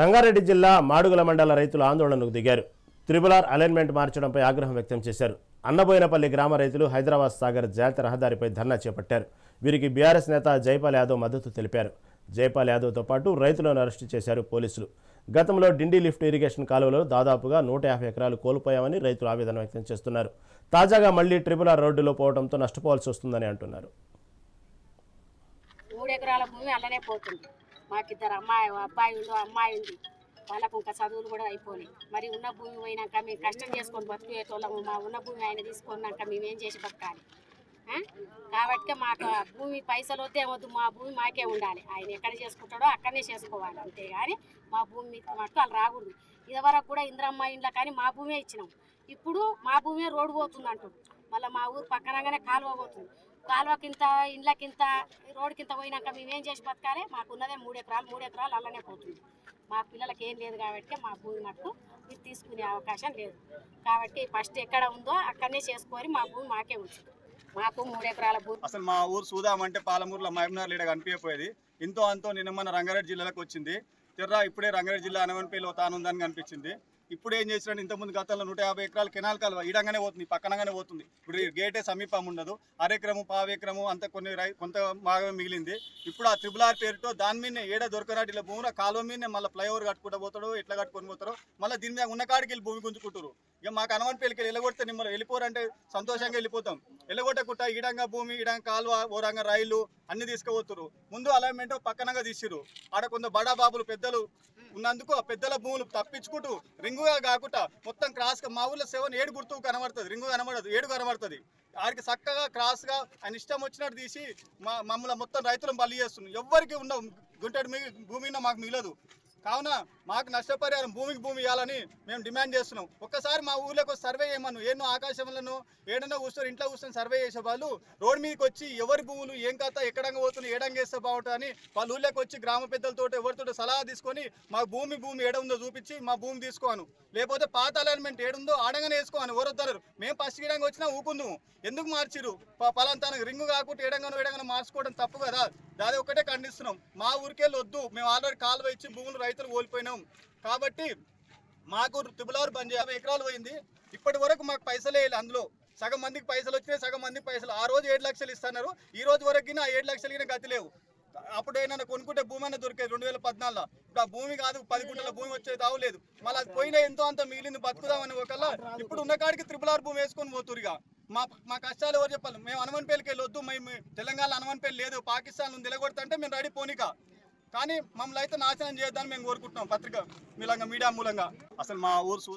రంగారెడ్డి జిల్లా మాడుగుల మండల రైతులు ఆందోళనకు దిగారు. త్రిబులార్ అలైన్మెంట్ మార్చడంపై ఆగ్రహం వ్యక్తం చేశారు. అన్నబోయినపల్లి గ్రామ రైతులు హైదరాబాద్ సాగర్ జాతీయ రహదారిపై ధర్నా చేపట్టారు. వీరికి బీఆర్ఎస్ నేత జైపాల్ యాదవ్ మద్దతు తెలిపారు. జైపాల్ యాదవ్తో పాటు రైతులను అరెస్టు చేశారు పోలీసులు. గతంలో డిండి లిఫ్ట్ ఇరిగేషన్ కాలువలో దాదాపుగా నూట యాభై ఎకరాలు కోల్పోయామని రైతులు ఆవేదన వ్యక్తం చేస్తున్నారు. తాజాగా మళ్ళీ ట్రిబులార్ రోడ్డులో పోవడంతో నష్టపోవాల్సి వస్తుందని అంటున్నారు. మూడు ఎకరాల భూమి అలానే పోతుంది. మాకిద్దరు అమ్మాయి అబ్బాయి ఉండు అమ్మాయి ఉంది వాళ్ళకు ఇంకా చదువులు కూడా అయిపోయినాయి మరి ఉన్న భూమి పోయినాక మేము కష్టం చేసుకొని బతికేటోళ్ళము. మా ఉన్న భూమి ఆయన తీసుకున్నాక మేమేం చేసి బతకాలి? కాబట్టి మాకు భూమి పైసలు వద్దే వద్దు. మా భూమి మాకే ఉండాలి. ఆయన ఎక్కడ చేసుకుంటాడో అక్కడనే చేసుకోవాలి. అంతేగాని మా భూమి మీద మటుకు వాళ్ళు రాకూడదు. ఇదివరకు కూడా ఇంద్రమ్మ ఇండ్ల కానీ మా భూమే ఇచ్చినాం. ఇప్పుడు మా భూమే రోడ్డు పోతుంది అంటారు మళ్ళీ మా ఊరు పక్కనగానే కాలువ పోతుంది. కాలువకింత ఇండ్లకింత రోడ్డుకింత పోయినాక మేమేం చేసి బతకాలి? మాకున్నదే మూడు ఎకరాలు మూడు ఎకరాలు అలానే పోతుంది. మా పిల్లలకి ఏం లేదు కాబట్టి మా భూమి మటుకు మీరు తీసుకునే అవకాశం లేదు. కాబట్టి ఫస్ట్ ఎక్కడ ఉందో అక్కడనే చేసుకొని మా భూమి మాకే ఉంటుంది మాకు మూడు ఎకరాల భూమి అసలు మా ఊరు చూదామంటే పాలమూరులో మహబూబ్నగర్ లీడ కనిపించకపోయేది. ఇంతో అంతో నిన్న మన రంగారెడ్డి జిల్లాలకు వచ్చింది. తెర్రా ఇప్పుడే రంగారెడ్డి జిల్లా అనవన్పేలో తానుందని కనిపించింది. ఇప్పుడు ఏం చేసినాడు? ఇంతకుముందు గతంలో నూట యాభై ఎకరాలు కెనాల్ కాలువ ఈడంగానే పోతుంది పక్కనగానే పోతుంది. ఇప్పుడు గేటే సమీపం ఉండదు. అరెకరము పావెకరము అంత కొన్ని కొంత భాగం మిగిలింది. ఇప్పుడు ఆ త్రిబుల్ ఆర్ పేరుతో దాని మీదనే ఏడ దొరకనాటి ఇలా కాలువ మీదనే మళ్ళీ ఫ్లైఓవర్ కట్టుకుంటూ పోతాడు ఎట్లా కట్టుకొని పోతారో మళ్ళీ దీని మీద ఉన్న కాడికి వెళ్ళి భూమి గుంజుకుంటారు ఇక మాకు అనవనపల్లికి పెళ్ళికి వెళ్ళగొడితే మిమ్మల్ని వెళ్ళిపోరంటే సంతోషంగా వెళ్ళిపోతాం. వెళ్ళగొట్టకుండా ఈడంగా భూమి ఈడంగా కాలువ ఓరంగా రైలు అన్ని తీసుకుపోతురు ముందు అలైన్మెంట్ పక్కనగా తీసిరు ఆడ కొంత బడా బాబులు పెద్దలు ఉన్నందుకు ఆ పెద్దల భూములు తప్పించుకుంటూ రింగుగా కాకుండా మొత్తం క్రాస్గా మా ఊళ్ళో సెవెన్ ఏడు గుర్తు కనబడుతుంది. రింగు కనబడదు ఏడు కనబడుతుంది. ఆడికి చక్కగా క్రాస్గా ఆయన ఇష్టం వచ్చినట్టు తీసి మా మమ్మల్ని మొత్తం రైతులను బలి చేస్తున్నాం ఎవ్వరికి ఉన్న గుంటడి మీ భూమి మాకు మిగలదు. కావున మాకు నష్టపరిహారం భూమికి భూమి ఇవ్వాలని మేము డిమాండ్ చేస్తున్నాం. ఒక్కసారి మా ఊర్లోకి సర్వే చేయమను. ఎన్నో ఆకాశంలో ఏడన్నా కూర్చొని ఇంట్లో కూర్చొని సర్వే చేసే వాళ్ళు రోడ్ మీదకి వచ్చి ఎవరి భూములు ఏం కథ ఎక్కడంగా పోతున్నాయి ఏడంగా వేస్తే బాగుంటుందని వాళ్ళ ఊర్లోకి వచ్చి గ్రామ పెద్దలతో ఎవరితో సలహా తీసుకొని మా భూమి భూమి ఏడ ఉందో చూపించి మా భూమి తీసుకోను. లేకపోతే పాత అలైన్మెంట్ ఏడుందో ఆడంగానే వేసుకోను. ఎవరొద్దరు మేము ఫస్ట్ గీడంగా వచ్చినా ఊకుందుము. ఎందుకు మార్చిరు పలాంతానికి రింగు కాకుండా ఏడంగానో ఏడంగానో మార్చుకోవడం తప్పు కదా. దాది ఒకటే ఖండిస్తున్నాం. మా ఊరికెళ్ళి వద్దు. మేము ఆల్రెడీ కాలువ ఇచ్చి భూములు రైతులు కోల్పోయినాం. కాబట్టి మాకు త్రిబులారు బంద్ యాభై ఎకరాలు పోయింది. ఇప్పటి వరకు మాకు పైసలే వేయాలి అందులో. సగం మందికి పైసలు వచ్చినాయి సగం మందికి పైసలు. ఆ రోజు ఏడు లక్షలు ఇస్తున్నారు. ఈ రోజు వరకు ఆ ఏడు లక్షలకి గతి లేవు. అప్పుడు ఏమైనా కొనుక్కుంటే భూమి అయినా దొరికేది రెండు వేల పద్నాలుగులో. ఇప్పుడు ఆ భూమి కాదు పది గుంటల భూమి వచ్చేది తావులేదు మళ్ళీ అది పోయినా ఎంతో అంత మిగిలింది బతుకుదామని ఒకళ్ళ. ఇప్పుడు ఉన్న కాడికి త్రిపుల్ ఆర్ భూమి వేసుకొని పోతురుగా మా మా కష్టాలు ఎవరు చెప్పాలి? మేము హనుమన్పల్లికి వెళ్ళొద్దు మేము తెలంగాణ హనుమన్పల్లి లేదు పాకిస్తాన్ ఉంది నిలగొడతంటే మేము రెడీ పోనీక. కానీ మమ్మల్ని అయితే నాశనం చేయొద్దని మేము కోరుకుంటున్నాం పత్రిక మీలంగా మీడియా మూలంగా. అసలు మా ఊరు సూదా